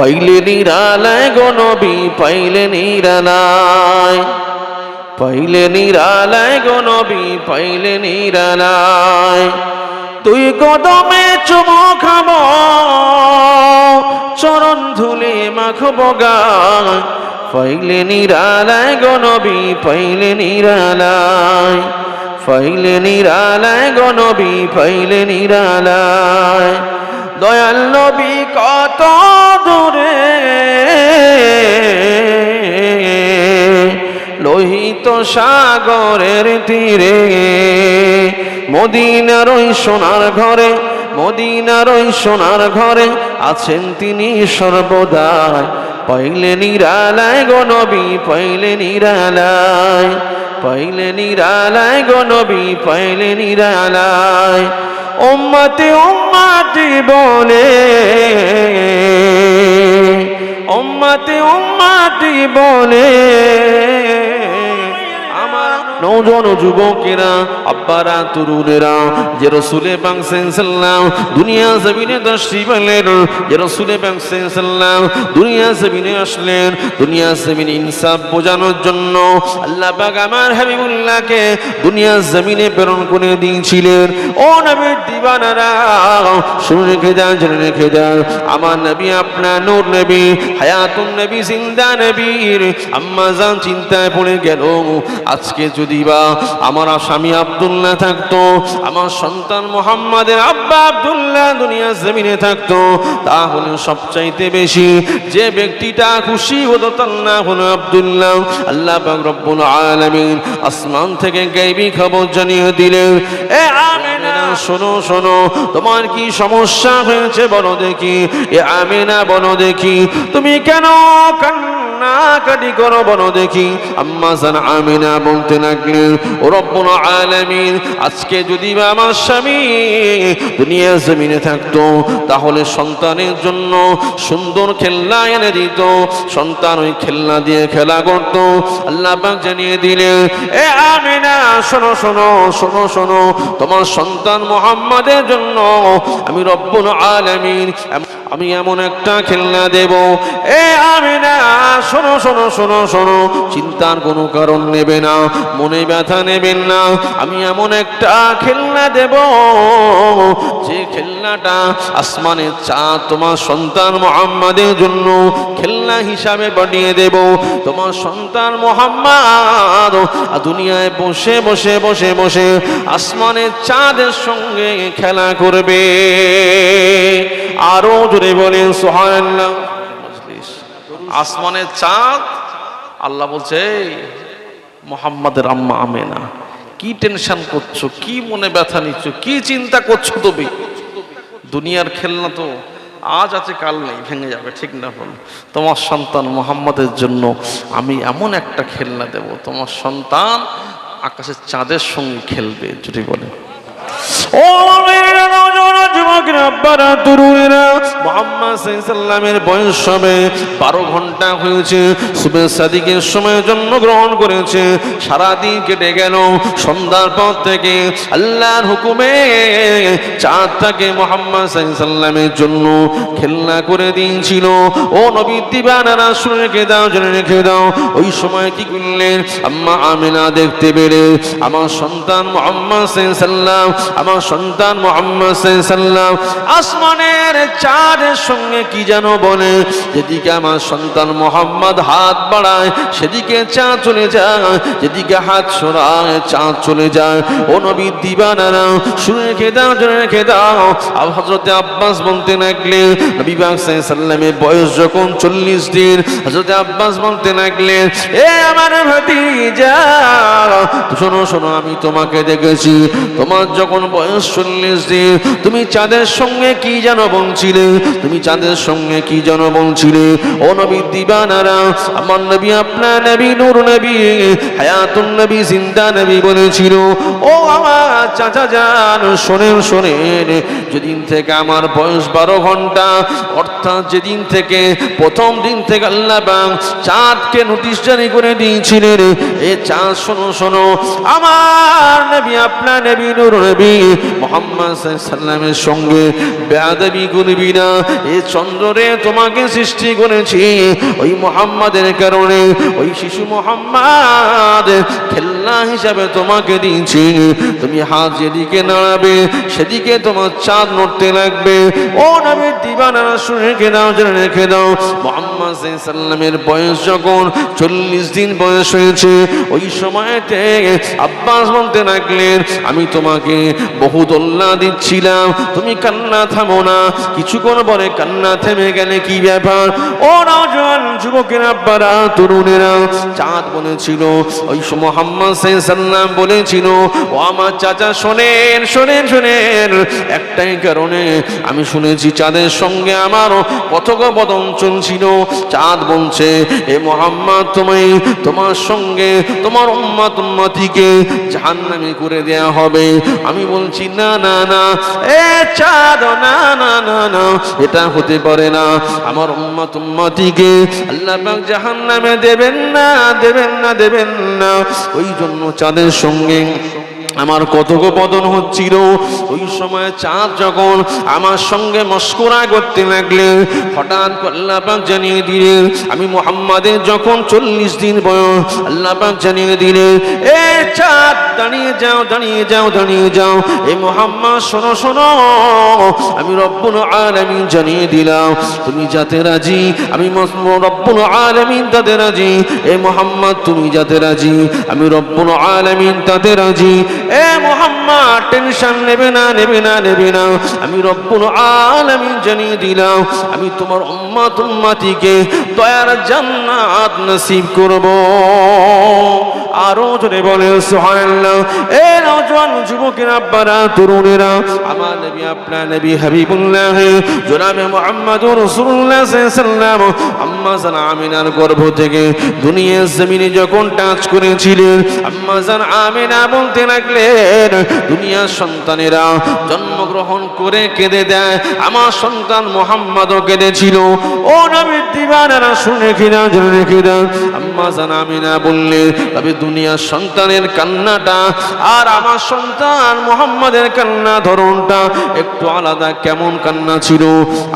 পাইলে নিরালায় গো নবী, পাইলে নিরালায়। পাইলে নিরালায় গো নবী, পাইলে নিরালায়। তুই কদমে চুমো খাব, চরণ ধুলে মাখব গায় পাইলে নিরালায় গো নবী, পাইলে নিরালায়। পাইলে নিরালায় গো নবী, পাইলে নিরালায়। দয়াল নবী কত দূরে লোহিত সাগরের তীরে। মদিনার ওই সোনার ঘরে, মদিনার ওই সোনার ঘরে আছেন তিনি সর্বদাই। পাইলে নিরালায় গো নবী পাইলে নিরালায়। পাইলে নিরালায় গো নবী পাইলে নিরালায়। উম্মতি উম্মতি বলে। উম্মতি উম্মতি বলে। নৌজন যুবকেরা, আব্বারা, তরুণেরা, যে রসুলে দুনিয়া জমিনে দশটি দুনিয়া জমিনে আসলেন, দুনিয়া জমিনে ইনসাফ বোঝানোর জন্য আল্লাহ আমার হাবিবুল্লাহকে দুনিয়া জমিনে প্রেরণ করে দিয়েছিলেন। ও নবীর দিবানারা, শুনে রেখে যান, জেনে রেখে যান, আমার নবী আপনার নূর নবী, হায়াতুন নবী, জিন্দা নবীর, আম্মা জান চিন্তায় পড়ে গেল, আজকে যদি বা আমার স্বামী আব্দুল্লাহ থাকতো, আমার সন্তান মোহাম্মদের আব্বা আব্দুল্লাহ দুনিয়া জমিনে থাকতো। তাহলে সবচাইতে বেশি যে ব্যক্তিটা খুশি হতো তার না হলো আব্দুল্লাহ। আল্লাহ রব্বুল আলামিন আসমান থেকে গাইবি খবর জানিয়ে দিলেন, এ আমেনা, শোনো শোনো, তোমার কি সমস্যা হয়েছে বলো দেখি। এ আমেনা, বলো দেখি, তুমি কেন কান্না কাটি করো, বলো দেখি। আম্মা জান আমিনা বলতে লাগলেন, ও রব্বুল আলামিন, আজকে যদি আমার স্বামী দুনিয়া জমিনে থাকতো, তাহলে সন্তানের জন্য সুন্দর খেলনা এনে দিত। সন্তান ওই খেলনা দিয়ে খেলা করত। আল্লাহ জানিয়ে দিলে এ আমিনা, শোনো শোনো শোনো শোনো, তোমার সন্তান মোহাম্মদের জন্য আমি রব্বুল আলামিন আমি এমন একটা খেলনা দেব। এ আমি না শোনো শোনো শোনো শোনো, চিন্তার কোনো কারণ নেবে না, মনে ব্যথা নেবেন না, আমি এমন একটা খেলনা দেব। যে খেলনাটা আসমানের চাঁদ, তোমার সন্তান মোহাম্মদের জন্য খেলনা হিসাবে বানিয়ে দেব। তোমার সন্তান মোহাম্মদ দুনিয়ায় বসে বসে বসে বসে আসমানের চাঁদের সঙ্গে খেলা করবে। আরও জোরে বলেন আসমানের চাঁদ আল্লাহ বলছে "এই, মোহাম্মদের আম্মা আমেনা কি টেনশন করছ? কি মনে ব্যথা নিচ্ছ? কি চিন্তা করছ তুমি? দুনিয়ার খেলনা তো আজ আছে কাল নেই ভেঙে যাবে ঠিক না বল? তোমার সন্তান মোহাম্মদের জন্য আমি এমন একটা খেলনা দেব। তোমার সন্তান আকাশের চাঁদের সঙ্গে খেলবে। যদি বলে ও তরুণেরা, মোহাম্মদ সাল্লামের বয়স হবে বারো ঘণ্টা হয়েছে। সুবে সাদিকের সময় জন্মগ্রহণ করেছে। সারাদিন কেটে গেল। সন্ধ্যার পর থেকে আল্লাহর হুকুমে চাঁদটাকে মোহাম্মদ সাল্লামের জন্য খেলনা করে দিয়েছিল। ও নবী দিবানারা শুনে রেখে দাও জেনে রেখে দাও। ওই সময় কি করলেন? আম্মা আমিনা দেখতে পেরে আমার সন্তান মোহাম্মদ সাল্লাম আমার সন্তান মোহাম্মদ সাল্লাম আসমানের চাঁদের সঙ্গে কি যেন বলে? যেদিকে আমার সন্তান মোহাম্মদ হাত বাড়ায়, সেদিকে চাঁদ চলে যায়, যেদিকে হাত সরায়, চাঁদ চলে যায়। ও নবী দিবানারা, শুনে রেখে দাও, জেনে রেখে দাও। আর হজরতে আব্বাস বলতে লাগলেন নবী সাল্লামের বয়স যখন চল্লিশ দিন হজরতে আব্বাস বলতে লাগলেন এ আমার ভাতি যা শোনো শোনো, আমি তোমাকে দেখেছি। তোমার যখন বয়স চল্লিশ দিন তুমি চাঁদের সঙ্গে কি যেন বলছিলে? তুমি চাঁদের সঙ্গে কি যেন বলছিলে? ও নবী দিবানারা, আমার নবী আপনার নবী, নূর নবী, হায়াতুন নবী, জিন্দা নবী বলেছিল। ও আমার চাচা যান, শোনেন শোনেন, যেদিন থেকে আমার বয়স বারো ঘণ্টা, অর্থাৎ যেদিন থেকে, প্রথম দিন থেকে আল্লাহ চাঁদকে নোটিশ জারি করে দিয়েছিলেন। এ চাঁদ, শোনো শোনো, আমার নবী, আপনার নবী, নূর নবী মোহাম্মদ সঙ্গে বেয়াদবি করবি না। এ চন্দ্রে তোমাকে সৃষ্টি করেছি। ওই মোহাম্মদের কারণে ওই শিশু মোহাম্মদ খেলনা হিসাবে তোমাকে দিয়েছি। তুমি হাত যেদিকে নাড়াবে, সেদিকে তোমার চাঁদ নড়তে লাগবে। ও নবীর দিবানারা রেখে দাও, জেনে রেখে দাও। মোহাম্মদ সাল্লামের বয়স যখন চল্লিশ দিন বয়স হয়েছে, ওই সময়তে আব্বাস বলতে লাগলেন আমি তোমাকে বহু দোল্লা দিচ্ছিলাম, তুমি কান্না থামো না। কিছুক্ষণ পরে কান্না থেমে গেলে কি ব্যাপার? ও নজন যুবকের, আব্বারা, তরুণেরা, চাঁদ বলেছিল ওই মোহাম্মদ সাল্লাম বলেছিল, ও আমার চাচা, শোনেন শোনেন শোনেন, একটাই কারণে আমি শুনেছি চাঁদের সঙ্গে আমার কথোপকথন চলছিল। চাঁদ বলছে, এ মোহাম্মদ তুমি তোমার সঙ্গে, তোমার উম্মাত, উম্মাতিকে জাহান্নামী করে দেয়া হবে। আমি বলছি, না না না, এ চাঁদ না না না না, এটা হতে পারে না। আমার উম্মত উম্মতিকে আল্লাহ জাহান্নামে দেবেন না দেবেন না দেবেন না। ওই জন্য চাঁদের সঙ্গে আমার কথোপকথন হচ্ছিল। ওই সময় চাঁদ যখন আমার সঙ্গে মস্করা করতে লাগলেন হঠাৎ আল্লাহ জানিয়ে দিলেন, আমি মোহাম্মদের যখন চল্লিশ দিন বয়স আল্লাপাক জানিয়ে দিলেন, এ চাঁদ, দাঁড়িয়ে যাও দাঁড়িয়ে যাও দাঁড়িয়ে যাও, এ মোহাম্মদ, শোনো শোনো, আমি রব্বুল আলামিন জানিয়ে দিলাম, তুমি যাতে রাজি, আমি রব্বুল আলামিন তাতে রাজি, এ মোহাম্মদ, তুমি যাতে রাজি, আমি রব্বুল আলামিন তাতে রাজি এ মোহাম্মদ টেনশন নেবে না নেবে না নেবে না। আমি রব্বুল আলামিন জানিয়ে দিলাম, আমি তোমার উম্মাত উম্মাতিকে দয়ার জান্নাত নসিব করব। আরও জোরে বলে, সুবহানাল্লাহ। এ নওজোয়ান যুবকের, আব্বারা, তরুণেরা, আমার নবী, আপনার নবী হাবিবুল্লাহ, জনাবে মুহাম্মদুর রাসূলুল্লাহ সাল্লাল্লাহু আম্মা জান আমিনার গর্ভ থেকে দুনিয়ার জমিনে যখন টাচ করেছিলেন, আম্মা জান আমিনা বলতে লাগলেন দুনিয়ার সন্তানেরা জন্মগ্রহণ করে কেঁদে দেয়। আমার সন্তান মোহাম্মদও কেঁদেছিল। ও নবীর দিবানারা শুনে কিনা, জেনে কিনা। আম্মা জান আমিনা বললেন, তবে দুনিয়ার সন্তানের কান্নাটা আর আমার সন্তান মোহাম্মদের কান্না ধরনটা একটু আলাদা কেমন কান্না ছিল।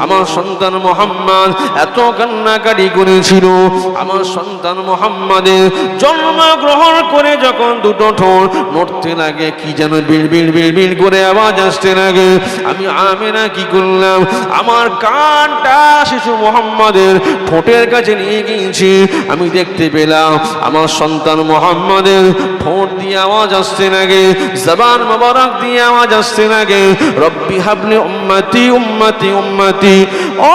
আমার সন্তান মোহাম্মদ এত কান্নাকাটি করেছিল। আমার সন্তান মোহাম্মদের জন্মগ্রহণ করে যখন দুটো ঠোঁট নড়তে লাগে কি যেন বিড় বিড় বিড় বিড় করে আওয়াজ আসতে লাগে আমি আমেনা কি করলাম? আমার কানটা শিশু মোহাম্মদের ঠোঁটের কাছে নিয়ে গিয়েছি। আমি দেখতে পেলাম আমার সন্তান মোহাম্মদের ঠোঁট দিয়ে আওয়াজ আসতে লাগে জবান মোবারক দিয়ে আওয়াজ আসতে লাগে রব্বি হাবলি উম্মতি উম্মতি উম্মতি। ও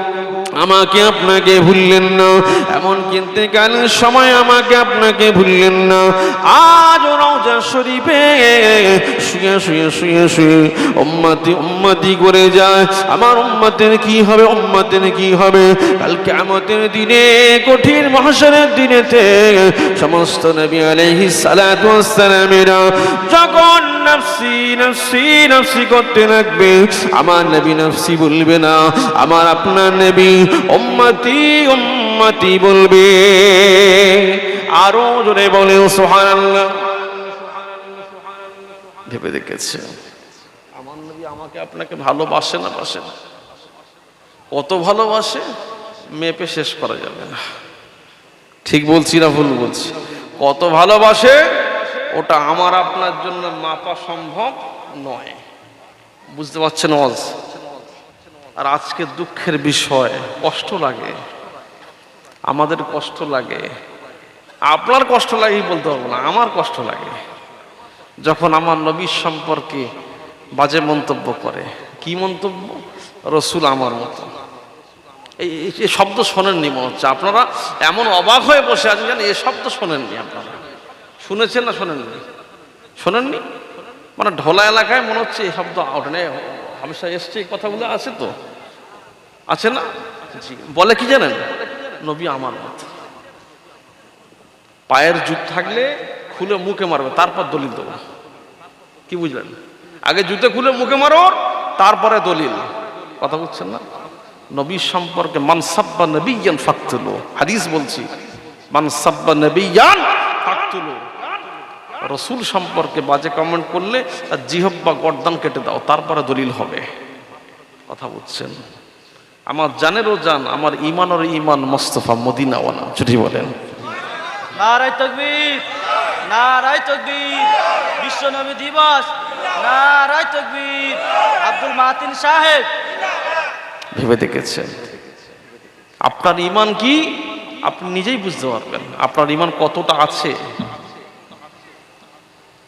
আমাকে আপনাকে ভুললেন না। এমন কিনতে কালের সময় আমাকে আপনাকে ভুললেন না। আজ রওজা শরীফে শুয়ে শুয়ে শুয়ে শুয়ে উম্মতি উম্মতি করে যায়। আমার উম্মতের কি হবে, উম্মতের কি হবে? কাল কিয়ামতের দিনে, কঠিন মহাশরের দিনেতে সমস্ত নবী আলাইহিস সালাতু ওয়াস সালামেরা যখন নফসি নফসি নফসি করতে লাগবে। আমার নবী নফসি বলবে না। আমার আপনার নবী উম্মতি উম্মতি বলবে। আরও জোরে বলে সুবহানাল্লাহ। ভেবে দেখেছে। আমার নবী আমাকে আপনাকে ভালোবাসে না বাসে না? কত ভালোবাসে? মেপে শেষ করা যাবে না। ঠিক বলছি না ভুল বলছি? কত ভালোবাসে? ওটা আমার আপনার জন্য মাপা সম্ভব নয়। বুঝতে পারছেন ওয়াজ আর আজকে দুঃখের বিষয়, কষ্ট লাগে। আমাদের কষ্ট লাগে। আপনার কষ্ট লাগে বলতে পারব না, আমার কষ্ট লাগে। যখন আমার নবীর সম্পর্কে বাজে মন্তব্য করে, কি মন্তব্য? রসুল আমার মতো। এই শব্দ শোনেননি মনে হচ্ছে। আপনারা এমন অবাক হয়ে বসে আছেন যেন এই শব্দ শোনেননি আপনারা। শুনেছেন না শোনেননি? শোনেননি? মানে ঢোলা এলাকায় মনে হচ্ছে এই শব্দ ওখানে হামেশা এসছে, এই কথাগুলো আছে তো? আছে না? জি, বলে কি জানেন? নবী আমার মতো। পায়ের জুত থাকলে খুলে মুখে মারবে, তারপর দলিল দেবো। কি বুঝলেন? আগে জুতে খুলে মুখে মারো, তারপরে দলিল। কথা বুঝছেন না? নবী সম্পর্কে মানসাব্বা নবীয়ান ফাকতুলো। হাদিস বলছি মানসাব্বা নবীয়ান ফাকতুলো। রসুল সম্পর্কে বাজে কমেন্ট করলে তার জিহব বা গর্দান কেটে দাও তারপরে দলিল হবে। কথা বুঝছেন? আমার জানেরও জান আমার ইমানের ইমান মোস্তফা মদিনাওয়ালা ছুটি বলেন। নারায় তকবীর নারায় তকবীর বিশ্ব নবী দিবস নারায় তকবীর আব্দুল মাতিন সাহেব। ভেবে দেখেছেন? আপনার ইমান কি? আপনি নিজেই বুঝতে পারবেন। আপনার ইমান কতটা আছে?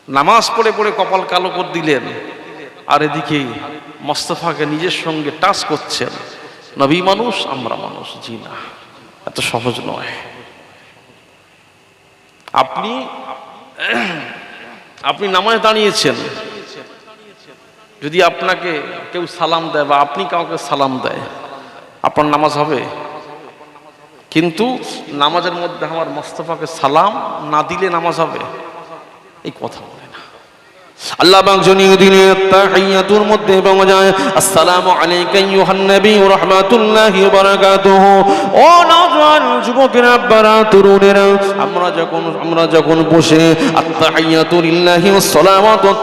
নামাজ পড়ে পড়ে কপাল কালো করে দিলেন। আর এদিকে মোস্তফাকে নিজের সঙ্গে টাচ করছেন। নবী মানুষ, আমরা মানুষ, জি না। এত সহজ নয়। আপনি আপনি নামাজ দাঁড়িয়েছেন। যদি আপনাকে কেউ সালাম দেয় বা আপনি কাউকে সালাম দেয়, আপনার নামাজ হবে। কিন্তু নামাজের মধ্যে আমার মোস্তফাকে সালাম না দিলে নামাজ হবে। এই কথা বলে না আল্লাহ পাক জনীয় দিনে তাহিয়াতুর মধ্যে পাওয়া যায়, আসসালামু আলাইকা নবী ওয়া রাহমাতুল্লাহি ওয়া বারাকাতুহু। ও যুবকেরা তরুণেরা, আমরা যখন আমরা যখন বসে আত্তাহিয়াতু লিল্লাহি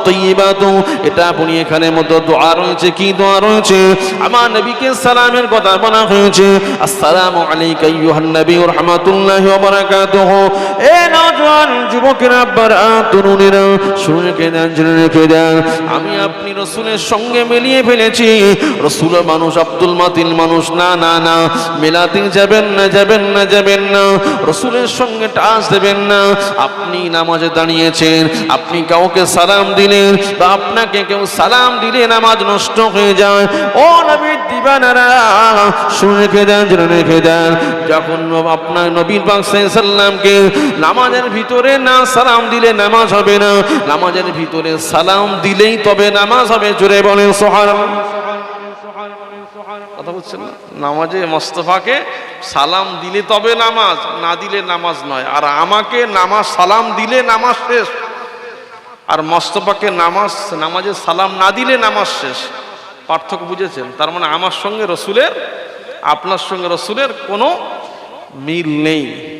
তাইয়্যিবাতু, এটা আপনি এখানে মধ্যে দোয়া রয়েছে, কি দোয়া রয়েছে? আমার নবীকে সালামের কথা বলা হয়েছে, আসসালামু আলাইকা আইয়ুহান নবী ওয়া রাহমাতুল্লাহি ওয়া বারাকাতুহু। এ নওজোয়ান যুবকেরা, আব্বারা, তরুণেরা, শুনে রেখে দেন জেনে রেখে দেন। আমি আপনি রসুলের সঙ্গে মিলিয়ে ফেলেছি। রসুল মানুষ, আব্দুল মাতিল মানুষ, না না না। মেলাতে যাবেন না যাবেন না যাবেন না। রসুলের সঙ্গে টাচ দেবেন না। আপনি নামাজে দাঁড়িয়েছেন, আপনি কাউকে সালাম দিলেন বা আপনাকে কেউ সালাম দিলে নামাজ নষ্ট হয়ে যায়। ও নবীর দিবানারা, শুনে রেখে দেন, জেনে রেখে দেন। যখন আপনার নবীর পাক সাল্লামকে নামাজের ভিতরে না সালাম দিলে নামাজ হবে না। নামাজের ভিতরে সালাম দিলেই তবে নামাজ হবে, জোরে বলেন সোহার কথা বুঝছেন না? নামাজে মোস্তফাকে সালাম দিলে তবে নামাজ, না দিলে নামাজ নয়। আর আমাকে নামাজ, সালাম দিলে নামাজ শেষ। আর মোস্তফাকে নামাজ, নামাজে সালাম না দিলে নামাজ শেষ। পার্থক্য বুঝেছেন? তার মানে আমার সঙ্গে রসুলের, আপনার সঙ্গে রসুলের কোনো মিল নেই।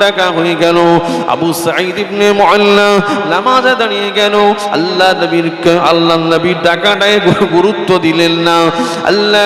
ডাকা হয়ে গেল। আবু সাঈদ ইবনে মুআল্লা নামাজে দাঁড়িয়ে গেল। আল্লাহ নবীর আল্লাহ নবীর গুরুত্ব দিলেন না। আল্লাহ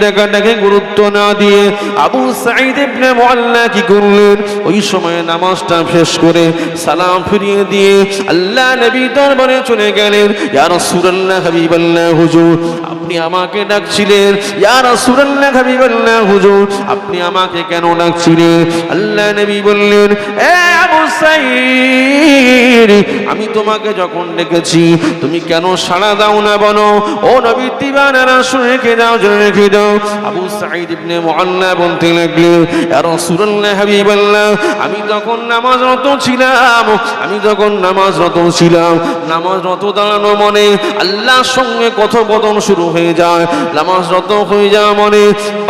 ডাকাটাকে গুরুত্ব না দিয়ে আবু সাঈদ ইবনে মুআল্লা কি করলেন? ওই সময় নামাজটা শেষ করে সালাম ফিরিয়ে দিয়ে আল্লাহ নবী দরবারে চলে গেলেন। ইয়া রাসূলুল্লাহ হাবিবাল্লাহ হুজুর, আপনি আমাকে ডাকছিলেন। ইয়া রাসূলুল্লাহ হাবিবাল্লাহ হুজুর, আপনি আমাকে কেন ডাকছিলেন? আল্লাহ নবী বললেন, এ আবু সাঈদ আমি তোমাকে যখন ডেকেছি, তুমি কেন সাড়া দাও না বলো? ও নবী দিবানারা শুনে রেখে দাও জেনে রেখে দাও। আবু সাঈদ ইবনে মুআল্লা বলতে লাগলেন, ইয়া রাসূলুল্লাহ হাবিবাল্লাহ, আমি তখন নামাজরত ছিলাম, আমি যখন নামাজরত ছিলাম, নামাজরত দাঁড়ানো মনে আল্লাহর সঙ্গে কথোপকথন শুরু হয়ে যায়। নামাজ নামাজরত হয়ে যাওয়া মনে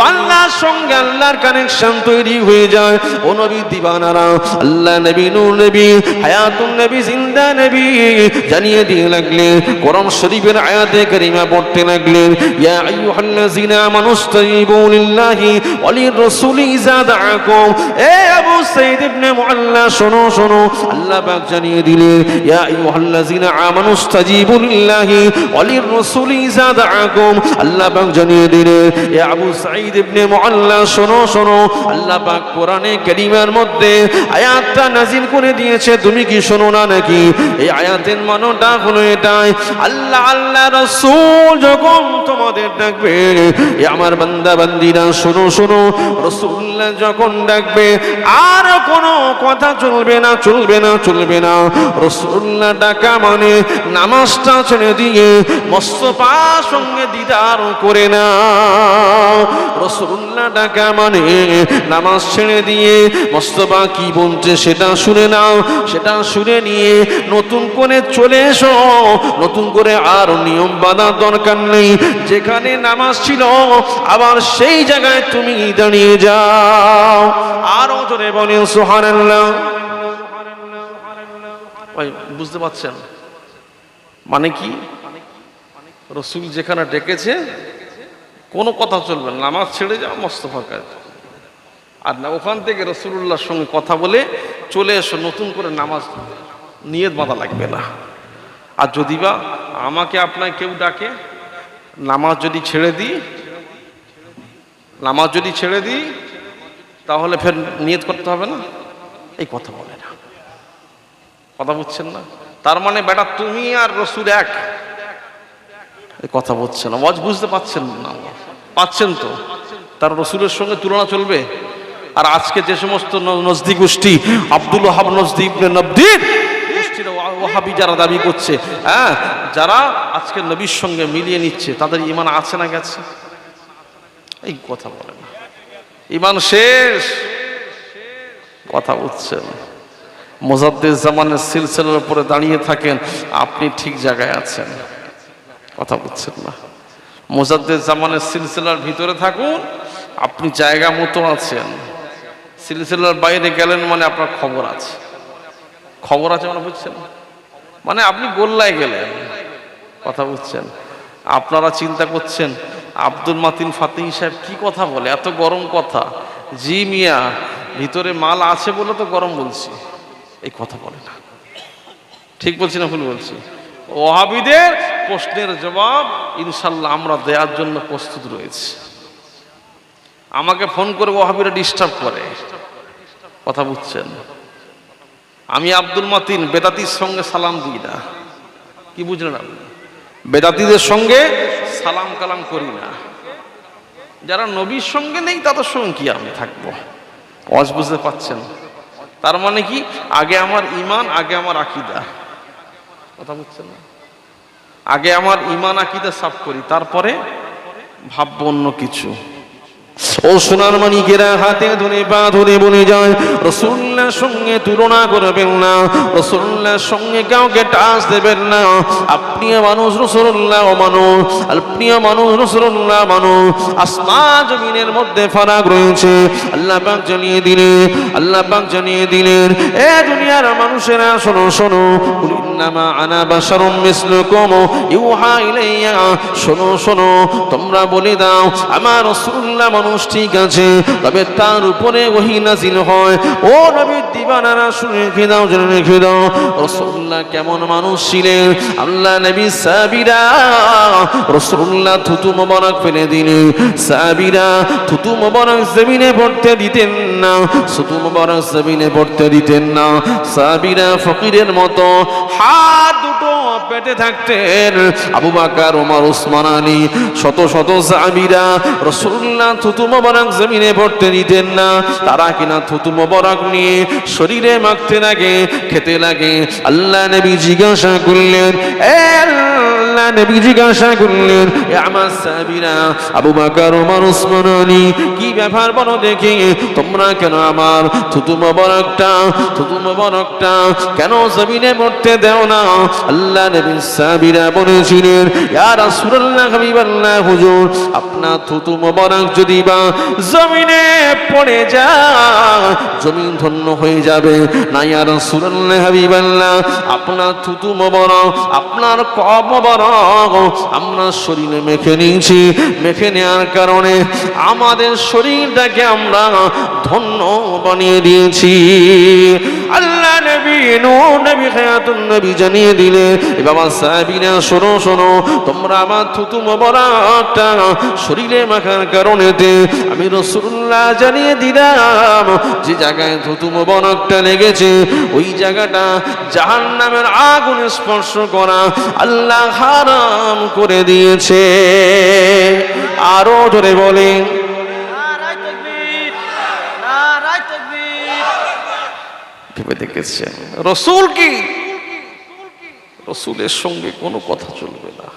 আল্লাহর সঙ্গে আল্লাহর কানেকশন তৈরি হয়ে যায়। ও নবী দিবানারা। আল্লাহ নবী, নূর নবী, হায়াতুন নবী, জিন্দা নবী জানিয়ে দিয়ে লাগলেন, কোরআন শরীফের আয়াতে কারিমা পড়তে লাগলেন, ইয়া আইয়ুহাল্লাযিনা আমানুস্তাজিবু লিল্লাহি ওয়া লিররাসূলি ইযা দাআকুম। এ আবু সাঈদ ইবনে মুআল্লা, শোনো শোনো, আল্লাহ পাক জানিয়ে দিলেন, ইয়া আইয়ুহাল্লাযিনা আমানুস্তাজিবু লিল্লাহি ওয়া লিররাসূলি ইযা দাআকুম। আল্লাহ পাক জানিয়ে দিলেন, ইয়া আবু সাঈদ ইবনে মুআল্লা, শোনো শোনো, আল্লাহ পাক কোরআনে কারিমার মধ্যে মধ্যে আয়াতটা নাজিল করে দিয়েছে। তুমি কি শোনো না নাকি? এই আয়াতের মানটা হলো এটাই। আল্লাহ আল্লাহ রসুল যখন তোমাদের ডাকবে আমার বান্দা, বান্দিরা, শোনো শোনো, রসুল্লাহ যখন ডাকবে, আর কোনো কথা চলবে না চলবে না চলবে না। রসুল্লাহ ডাকা মানে নামাজটা ছেড়ে দিয়ে মস্তফা সঙ্গে দিদার করে না রসুল্লাহ ডাকা মানে নামাজ ছেড়ে দিয়ে মস্তফা কি বলছে সেটা শুনে নাও, সেটা শুনে নিয়ে নতুন করে চলে এসো। নতুন করে আর নিয়ম বাঁধার দরকার নেই। যেখানে নামাজ ছিল, আবার সেই জায়গায় তুমি দাঁড়িয়ে যাও। আরও জোরে বলেন সোহানাল্লাহ বুঝতে পারছেন? মানে কি? রসুল যেখানে ডেকেছে, কোনো কথা চলবে নামাজ ছেড়ে যাও মোস্তফার কাজ আর না, ওখান থেকে রসুল্লাহর সঙ্গে কথা বলে চলে এসো, নতুন করে নামাজ নিয়ত বাঁধা লাগবে না। আর যদি বা আমাকে আপনার কেউ ডাকে, নামাজ যদি ছেড়ে দিই, নামাজ যদি ছেড়ে দিই, তাহলে ফের নিয়ত করতে হবে না? এই কথা বলে না। কথা বুঝছেন না? তার মানে বেটা, তুমি আর রসুল এক। এই কথা বলছেন না। ওয়াজ বুঝতে পাচ্ছেন না। পাচ্ছেন তো? তার রসুলের সঙ্গে তুলনা চলবে? আর আজকে যে সমস্ত নজদি গোষ্ঠী, আব্দুল হাব নজদি ইবনে নবদিন গোষ্ঠীর যারা দাবি করছে হ্যাঁ যারা আজকে নবীর সঙ্গে মিলিয়ে নিচ্ছে, তাদের ইমান আছে না গেছে? এই কথা বলে না। ইমান শেষ। কথা বুঝছেন মোজাদ্দের জামানের সিলসিলার উপরে দাঁড়িয়ে থাকেন, আপনি ঠিক জায়গায় আছেন। কথা বুঝছেন না। মোজাদ্দের জামানের সিলসিলার ভিতরে থাকুন, আপনি জায়গা মতো আছেন। সিলসিলার বাইরে গেলেন মানে আপনার খবর আছে। খবর আছে মানে বুঝছেন? মানে আপনি গোল্লায় গেলেন, কথা বুঝছেন? আপনারা চিন্তা করছেন, আব্দুল মাতিন ফাতিহ সাহেব কি কথা বলে? এত গরম কথা। জি মিয়া, ভিতরে মাল আছে বলে তো গরম বলছি। এই কথা বলে না। ঠিক বলছি না ভুল বলছি? ওহাবিদের প্রশ্নের জবাব ইনশাল্লাহ আমরা দেওয়ার জন্য প্রস্তুত রয়েছি। আমাকে ফোন করে ওহাবিরা ডিস্টার্ব করে। কথা বুঝছেন? আমি আব্দুল মাতিন, বেদাতির সঙ্গে সালাম দিই না। কি বুঝলেন আপনি? বেদাতিদের সঙ্গে সালাম কালাম করি না। যারা নবীর সঙ্গে নেই, তাদের সঙ্গে কি আমি থাকব? অজ বুঝতে পাচ্ছেন তার মানে কি? আগে আমার ইমান আগে আমার আকিদা। কথা বুঝছেন না? আগে আমার ইমান আকিদা সাফ করি, তারপরে ভাববো অন্য কিছু। ও সোনার মানিকেরা হাতে ধরে পা ধরে বলে যায়। রসুল্লার সঙ্গে তুলনা করবেন না, রসুল্লার সঙ্গে কাউকে টাচ দেবেন না। আপনিও মানুষ রসুল্লাহ মানুষ, আপনিও মানুষ, রসুল্লাহ মানুষ। আসমা জমিনের মধ্যে ফারাক রয়েছে। আল্লাহ পাক জানিয়ে দিলেন, আল্লাহ পাক জানিয়ে দিলেন, এ দুনিয়ার মানুষেরা, শোনো শোনো ইন্নামা আনা বাশারুম মিসলুকুম, ইউহা ইলাইয়া শোনো শোনো, তোমরা বলে দাও, আমার রাসূলুল্লাহ মানুষ ঠিক আছে, তবে তার উপরে ওহী নাজিল হয়। ও নবীর দিবানারা শুনে রেখে দাও, জেনে রেখে দাও। রাসূলুল্লাহ কেমন মানুষ ছিলেন? আল্লাহ নবী সাবিরা রাসূলুল্লাহ থুতু মোবারক ফেলে দিলেন। সাবিরা থুতু মোবারক জমিনে পড়তে দিতেন না, থুতু মোবারক জমিনে পড়তে দিতেন না। সাবিরা ফকিরের মতো হাত দুটো পেটে থাকতেন। আবু বাকার, ওমর, ওসমান, আলী, শত শত সাবিরা রসুল্লাহ থুতু মোবারক জমিনে পড়তে দিতেন না। তারা কিনা থুতু মোবারক নিয়ে শরীরে মাখতে লাগে, খেতে লাগে। আল্লাহ নবী জিজ্ঞাসা করলেন, "এ আল্লাহ নবী জিজ্ঞাসা করলেন, "এ আমার সাবিরা আবু বাকার ওমর ওসমান আলী, কি ব্যাপার বলো দেখি, তোমরা কেন আমার থুতু মোবারকটা থুতু মোবারকটা কেন জমিনে পড়তে দেও না? আল্লাহ নবী সাবিরা বলেছিলেন, ইয়া রাসূলুল্লাহ হাবিবাল্লাহ, হুজুর, আপনার থুতু মোবারক যদি বা জমিনে পড়ে যা, জমিন ধন্য হয়ে যাবে। না আর হাবিবাল্লাহ, আপনার থুতু মোবারক, আপনার কব মোবারক আমরা শরীরে মেখে নিয়েছি। মেখে নেওয়ার কারণে আমাদের শরীরটাকে আমরা ধন্য বানিয়ে দিয়েছি। নবী জানিয়ে দিলে বাবা শোনো শোনো, তোমরা আমার আমি জানিয়ে দিলাম, যে জায়গায় লেগেছে, ওই জায়গাটা জাহান্নামের আগুন স্পর্শ করা আল্লাহ হারাম করে দিয়েছে। আরও জোরে বলেন। ভেবে দেখেছেন রসুল কি? রসুলের সঙ্গে কোনো কথা চলবে না।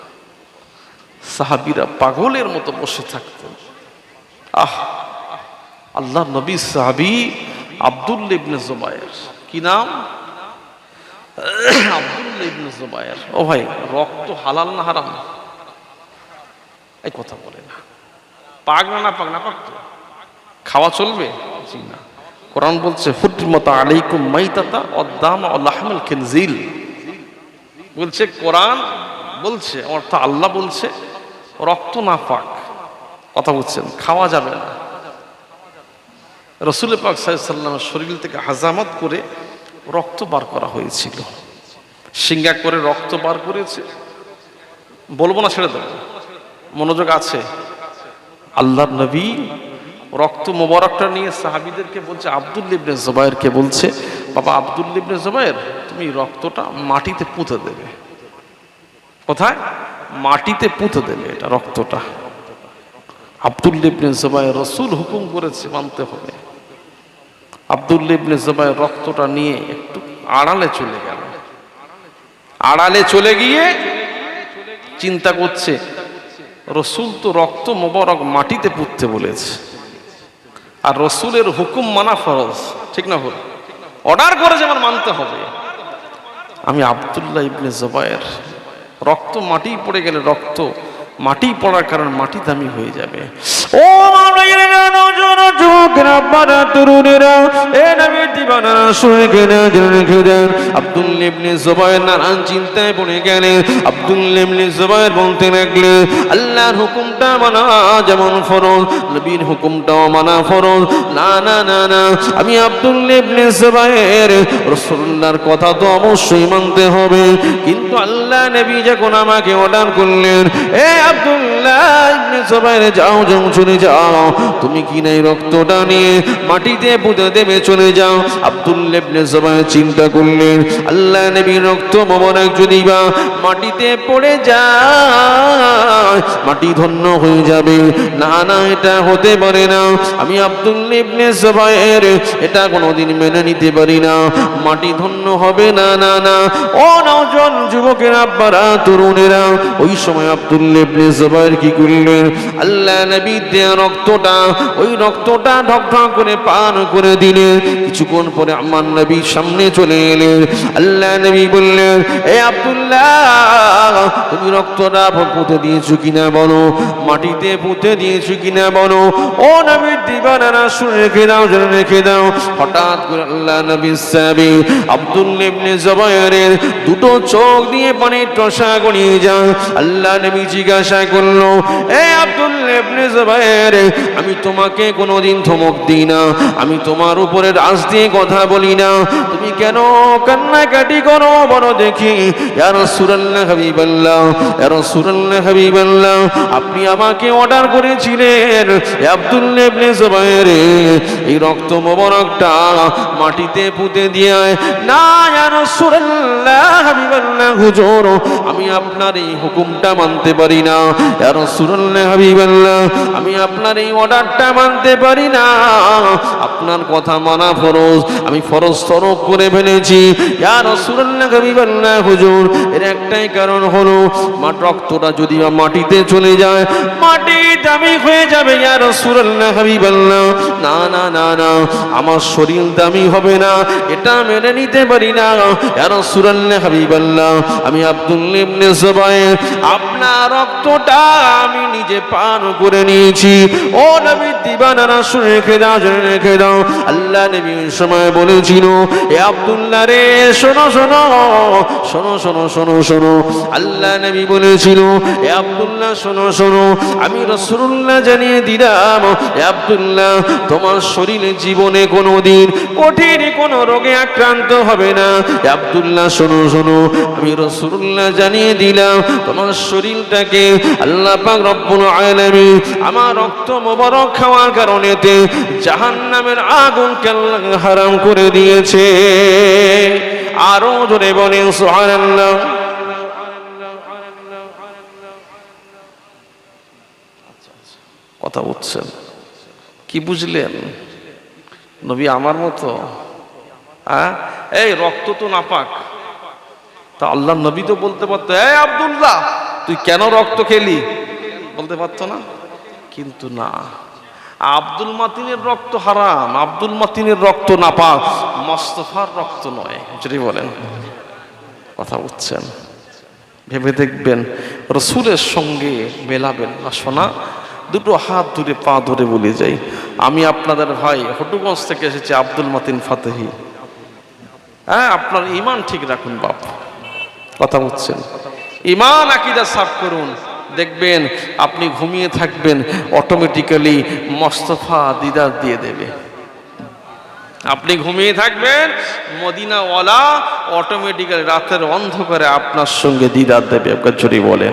সাহাবিরা পাগলের মতো বসে থাকতেন। আহ, আল্লাহ নবী সাহাবি আব্দুল ইবনে জুবায়ের কি নাম? আব্দুল ইবনে জুবায়ের ও ভাই, রক্ত হালাল না হারাম? এই কথা বলে না। পাক না না পাক পাক খাওয়া চলবে? জি না। কোরআন বলছে হুরমত আলাইকুম মাইতাতা অদ্দাম আল্লাহমুল খিনজিল। বলছে, কোরআন বলছে, অর্থাৎ আল্লাহ বলছে, রক্ত না পাক। কথা বলছেন, খাওয়া যাবে না। রসুল পাক সাল্লামের শরীর থেকে হাজামত করে রক্ত বার করা হয়েছিল। সিঙ্গা করে রক্ত বার করেছে। বলব না ছেড়ে দেবো, মনোযোগ আছে। আল্লাহর নবী রক্ত মোবারকটা নিয়ে সাহাবিদেরকে বলছে আব্দুল ইবনে জুবায়েরকে বলছে, বাবা আব্দুল ইবনে জুবায়ের তুমি রক্তটা মাটিতে পুঁতে দেবে। কোথায়? মাটিতে পুঁতে দেবে এটা রক্তটা। আব্দুল ইবনে জুবায়ের রসুল হুকুম করেছে মানতে হবে। আব্দুল ইবনে জুবায়ের রক্তটা নিয়ে একটু আড়ালে চলে গেল। আড়ালে চলে গিয়ে চিন্তা করছে, রসুল তো রক্ত মোবারক মাটিতে পুঁততে বলেছে। আর রসুলের হুকুম মানা ফরজ, ঠিক না ভুল? অর্ডার করে যেমন মানতে হবে। আমি আবদুল্লাহ ইবনে জবায়ের, রক্ত মাটি পড়ে গেলে রক্ত মাটি পড়ার কারণ মাটি দামি হয়ে যাবে। ও আব্দুল নানান চিন্তায় পড়ে আব্দুল আল্লাহর হুকুমটা মানা যেমন মানা না না না না, আমি আব্দুল ইবনে জুবায়ের রাসূলুল্লাহর কথা তো অবশ্যই মানতে হবে। কিন্তু আল্লাহ নবী যখন আমাকে অর্ডার করলেন, এ আব্দুল্লাহ যাও যাও তুমি কি মাটিতে যাও। চিন্তা করলেন, আল্লাহ নবীর রক্ত মোবারক যদি বা মাটিতে পড়ে যায়, মাটি ধন্য হয়ে যাবে। না না, এটা হতে পারে না। আমি আব্দুল ইবনে এটা কোনোদিন মেনে নিতে পারি না। মাটি ধন্য হবে না না না। ও নজন যুবকের, আব্বারা, তরুণেরা, ওই সময় আব্দুল ইবনে জুবায়ের কি করলেন? আল্লাহ নবী দেয়া রক্তটা, ওই রক্তটা ঢক ঢক করে পান করে দিলেন। কিছুক্ষণ পরে আমার নবীর সামনে চলে এলেন। আল্লাহ নবী বললেন, এ আব্দুল্লাহ, তুমি রক্তটা পুঁতে দিয়েছ কিনা বলো? মাটিতে পুঁতে দিয়েছ কিনা বলো? ও নবীর দিবানারা, শুনে রেখে দাও, জেনে রেখে দাও। হঠাৎ করে আল্লাহ নবী সাবি আব্দুল ইবনে জবায়ের দুটো চোখ দিয়ে পানির টসা গড়িয়ে যায় আল্লাহ নবী জিজ্ঞাসা করল, এ আব্দুল আমি তোমাকে কোনোদিন ধমক দিই না, আমি তোমার উপরে রাজ দিয়ে কথা বলি না। তুমি কেন কান্নাকাটি করো বড় দেখি। ইয়া রাসূলুল্লাহ হাবিবাল্লাহ, ইয়া রাসূলুল্লাহ হাবিবাল্লাহ, আপনি আমাকে অর্ডার করেছিলেন আব্দুল ইবনে জুবায়ের এই রক্ত মোবারকটা মাটিতে পুঁতে দিয়ে না, ইয়া রাসূলুল্লাহ হাবিবাল্লাহ, হুজুর, আমি আপনার এই হুকুমটা মানতে পারি না। হাবিবাল্লাহ, আমি আপনার এই অর্ডারটা মানতে পারি না। আপনার কথা মানা ফরজ, আমি ফরজ তরক করে ফেলেছি। ইয়া রাসূলুল্লাহ, হাবিবাল্লাহ, হুজুর, এর একটাই কারণ হলো মা রক্তটা যদি মাটিতে চলে যায়, মাটি দামি হয়ে যাবে, ইয়া রাসূলুল্লাহ, হাবিবাল্লাহ। না না না না, আমার শরীর দামি হবে না, এটা মেনে নিতে পারি না। ইয়া রাসূলুল্লাহ, হাবিবাল্লাহ, আমি আব্দুল ইবনে জুবায়ের আপনার রক্তটা আমি নিজে পান করে নিয়েছি। ও নবী দিবানারা শুনে রেখে দাও, জেনে রেখে দাও। আল্লাহ নবী সময় বলেছিল, এ আব্দুল্লাহ রে, শোনো শোনো শোনো শোনো শোনো শোনো। আল্লাহ নবী বলেছিল, এ আব্দুল্লাহ, শোনো শোনো, আমি রসুল্লাহ জানিয়ে দিলাম, এ আব্দুল্লাহ, তোমার শরীরে জীবনে কোনো দিন কঠিন কোনো রোগে আক্রান্ত হবে না। এ আব্দুল্লাহ, শোনো শোনো, আমি রসুল্লাহ জানিয়ে দিলাম, তোমার শরীরটাকে কথা বুঝছেন কি বুঝলেন? নবী আমার মতো? এই রক্ত তো নাপাক। তা আল্লাহ নবী তো বলতে পারতো, এই আব্দুল্লাহ তুই কেন রক্ত খেলি? বলতে পারতো না? কিন্তু না। আব্দুল মাতিনের রক্ত হারাম, আব্দুল মাতিনের রক্ত নাপাক, মস্তফার রক্ত নয়, যদি বলেন। কথা বুঝছেন? ভেবে দেখবেন, রসুলের সঙ্গে মেলাবেন না শোনা দুটো হাত ধরে পা ধরে বলে যাই। আমি আপনাদের ভাই, হটুগঞ্জ থেকে এসেছি, আব্দুল মাতিন ফাতেহি। হ্যাঁ আপনার ইমান ঠিক রাখুন বাপ। কথা বুঝছেন? ইমান আকিদা সাফ করুন। দেখবেন আপনি ঘুমিয়ে থাকবেন অটোমেটিক্যালি মস্তফা দিদার দিয়ে দেবে। আপনি ঘুমিয়ে থাকবেন, মদিনাওয়ালা অটোমেটিক্যালি রাতের অন্ধকারে আপনার সঙ্গে দিদার দেবে। আপনার বলেন।